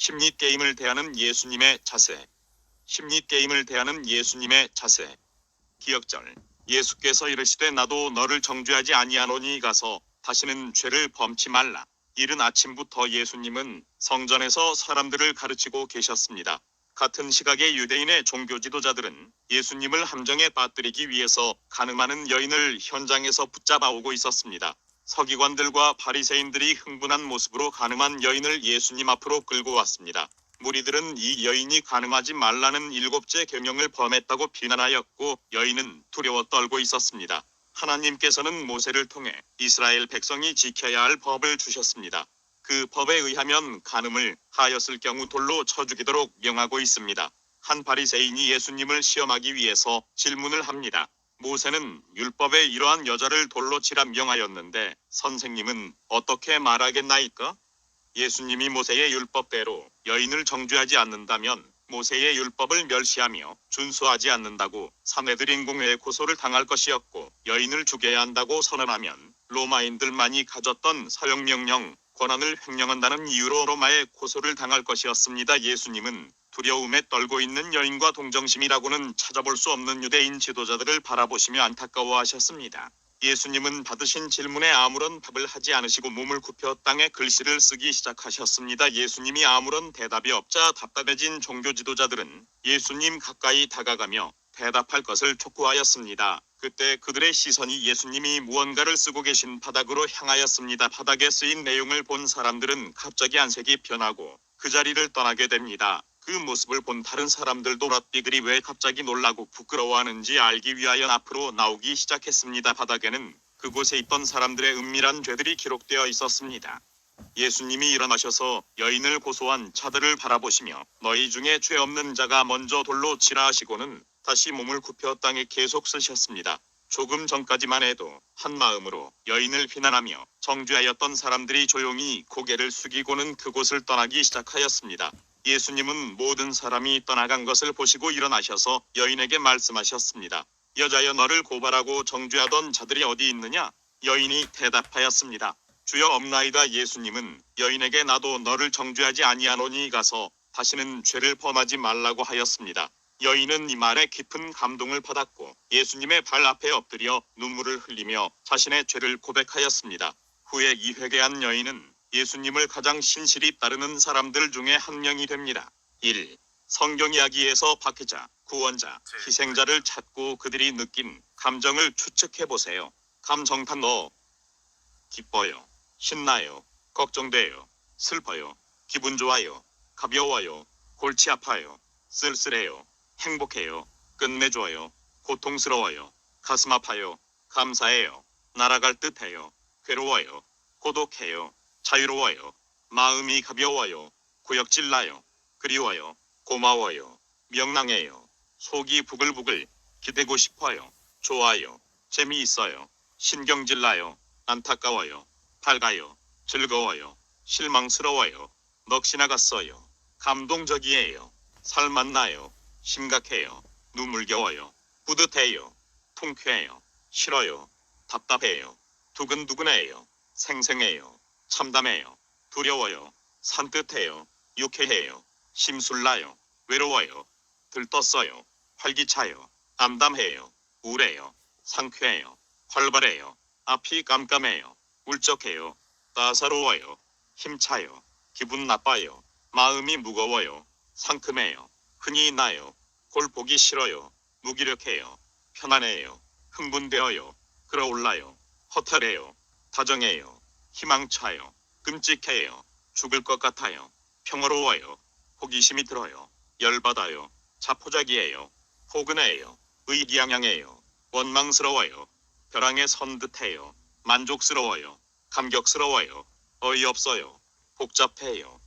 심리 게임을 대하는 예수님의 자세. 심리 게임을 대하는 예수님의 자세. 기억절. 예수께서 이르시되 나도 너를 정죄하지 아니하노니 가서 다시는 죄를 범치 말라. 이른 아침부터 예수님은 성전에서 사람들을 가르치고 계셨습니다. 같은 시각의 유대인의 종교 지도자들은 예수님을 함정에 빠뜨리기 위해서 가늠하는 여인을 현장에서 붙잡아 오고 있었습니다. 서기관들과 바리새인들이 흥분한 모습으로 가늠한 여인을 예수님 앞으로 끌고 왔습니다. 무리들은 이 여인이 가늠하지 말라는 일곱째 계명을 범했다고 비난하였고 여인은 두려워 떨고 있었습니다. 하나님께서는 모세를 통해 이스라엘 백성이 지켜야 할 법을 주셨습니다. 그 법에 의하면 간음을 하였을 경우 돌로 쳐 죽이도록 명하고 있습니다. 한 바리새인이 예수님을 시험하기 위해서 질문을 합니다. 모세는 율법에 이러한 여자를 돌로 치라 명하였는데 선생님은 어떻게 말하겠나이까? 예수님이 모세의 율법대로 여인을 정죄하지 않는다면 모세의 율법을 멸시하며 준수하지 않는다고 사내들인 공회에 고소를 당할 것이었고 여인을 죽여야 한다고 선언하면 로마인들만이 가졌던 사형명령 권한을 횡령한다는 이유로 로마에 고소를 당할 것이었습니다. 예수님은 두려움에 떨고 있는 여인과 동정심이라고는 찾아볼 수 없는 유대인 지도자들을 바라보시며 안타까워하셨습니다. 예수님은 받으신 질문에 아무런 답을 하지 않으시고 몸을 굽혀 땅에 글씨를 쓰기 시작하셨습니다. 예수님이 아무런 대답이 없자 답답해진 종교 지도자들은 예수님 가까이 다가가며 대답할 것을 촉구하였습니다. 그때 그들의 시선이 예수님이 무언가를 쓰고 계신 바닥으로 향하였습니다. 바닥에 쓰인 내용을 본 사람들은 갑자기 안색이 변하고 그 자리를 떠나게 됩니다. 그 모습을 본 다른 사람들도 랏비글이 왜 갑자기 놀라고 부끄러워하는지 알기 위하여 앞으로 나오기 시작했습니다. 바닥에는 그곳에 있던 사람들의 은밀한 죄들이 기록되어 있었습니다. 예수님이 일어나셔서 여인을 고소한 자들을 바라보시며 너희 중에 죄 없는 자가 먼저 돌로 치라 하시고는 다시 몸을 굽혀 땅에 계속 쓰셨습니다. 조금 전까지만 해도 한 마음으로 여인을 비난하며 정죄하였던 사람들이 조용히 고개를 숙이고는 그곳을 떠나기 시작하였습니다. 예수님은 모든 사람이 떠나간 것을 보시고 일어나셔서 여인에게 말씀하셨습니다. 여자여 너를 고발하고 정죄하던 자들이 어디 있느냐? 여인이 대답하였습니다. 주여 없나이다 예수님은 여인에게 나도 너를 정죄하지 아니하노니 가서 다시는 죄를 범하지 말라고 하였습니다. 여인은 이 말에 깊은 감동을 받았고 예수님의 발 앞에 엎드려 눈물을 흘리며 자신의 죄를 고백하였습니다. 후에 이 회개한 여인은 예수님을 가장 신실히 따르는 사람들 중에 한 명이 됩니다. 1. 성경 이야기에서 박해자, 구원자, 희생자를 찾고 그들이 느낀 감정을 추측해 보세요. 감정판 너 기뻐요, 신나요, 걱정돼요, 슬퍼요, 기분 좋아요, 가벼워요, 골치 아파요, 쓸쓸해요, 행복해요, 끝내줘요, 고통스러워요, 가슴 아파요, 감사해요, 날아갈 듯해요, 괴로워요, 고독해요, 자유로워요, 마음이 가벼워요, 구역질 나요, 그리워요, 고마워요, 명랑해요, 속이 부글부글, 기대고 싶어요, 좋아요, 재미있어요, 신경질 나요, 안타까워요, 밝아요, 즐거워요, 실망스러워요, 넋이 나갔어요, 감동적이에요, 살맛나요, 심각해요, 눈물겨워요, 뿌듯해요, 통쾌해요, 싫어요, 답답해요, 두근두근해요, 생생해요, 참담해요, 두려워요, 산뜻해요, 유쾌해요, 심술나요, 외로워요, 들떴어요, 활기차요, 암담해요, 우울해요, 상쾌해요, 활발해요, 앞이 깜깜해요, 울적해요, 따사로워요, 힘차요, 기분 나빠요, 마음이 무거워요, 상큼해요, 흥이 나요, 골 보기 싫어요, 무기력해요, 편안해요, 흥분되어요, 끌어올라요, 허탈해요, 다정해요, 희망차요, 끔찍해요, 죽을 것 같아요, 평화로워요, 호기심이 들어요, 열받아요, 자포자기해요, 포근해요, 의기양양해요, 원망스러워요, 벼랑에 선 듯해요, 만족스러워요, 감격스러워요, 어이없어요, 복잡해요,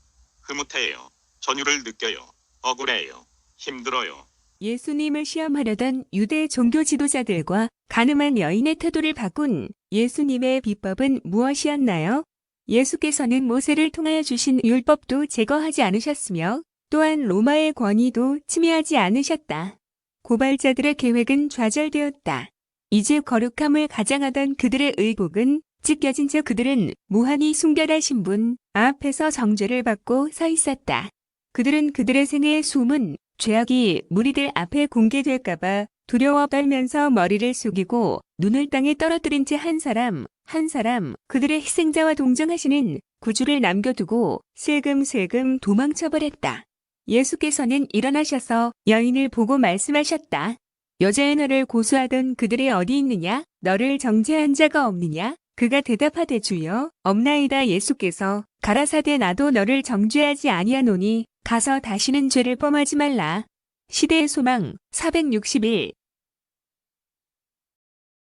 흐뭇해요, 전율을 느껴요, 억울해요, 힘들어요, 예수님을 시험하려던 유대 종교 지도자들과 가늠한 여인의 태도를 바꾼 예수님의 비법은 무엇이었나요? 예수께서는 모세를 통하여 주신 율법도 제거하지 않으셨으며 또한 로마의 권위도 침해하지 않으셨다. 고발자들의 계획은 좌절되었다. 이제 거룩함을 가장하던 그들의 의복은 찢겨진 채 그들은 무한히 순결하신 분 앞에서 정죄를 받고 서 있었다. 그들은 그들의 생애의 숨은 죄악이 무리들 앞에 공개될까봐 두려워 떨면서 머리를 숙이고 눈을 땅에 떨어뜨린 채 한 사람 한 사람 그들의 희생자와 동정하시는 구주를 남겨두고 슬금슬금 도망쳐버렸다. 예수께서는 일어나셔서 여인을 보고 말씀하셨다. 여자의 너를 고소하던 그들이 어디 있느냐? 너를 정죄한 자가 없느냐? 그가 대답하되 주여 없나이다 예수께서 가라사대 나도 너를 정죄하지 아니하노니 가서 다시는 죄를 범하지 말라. 시대의 소망 461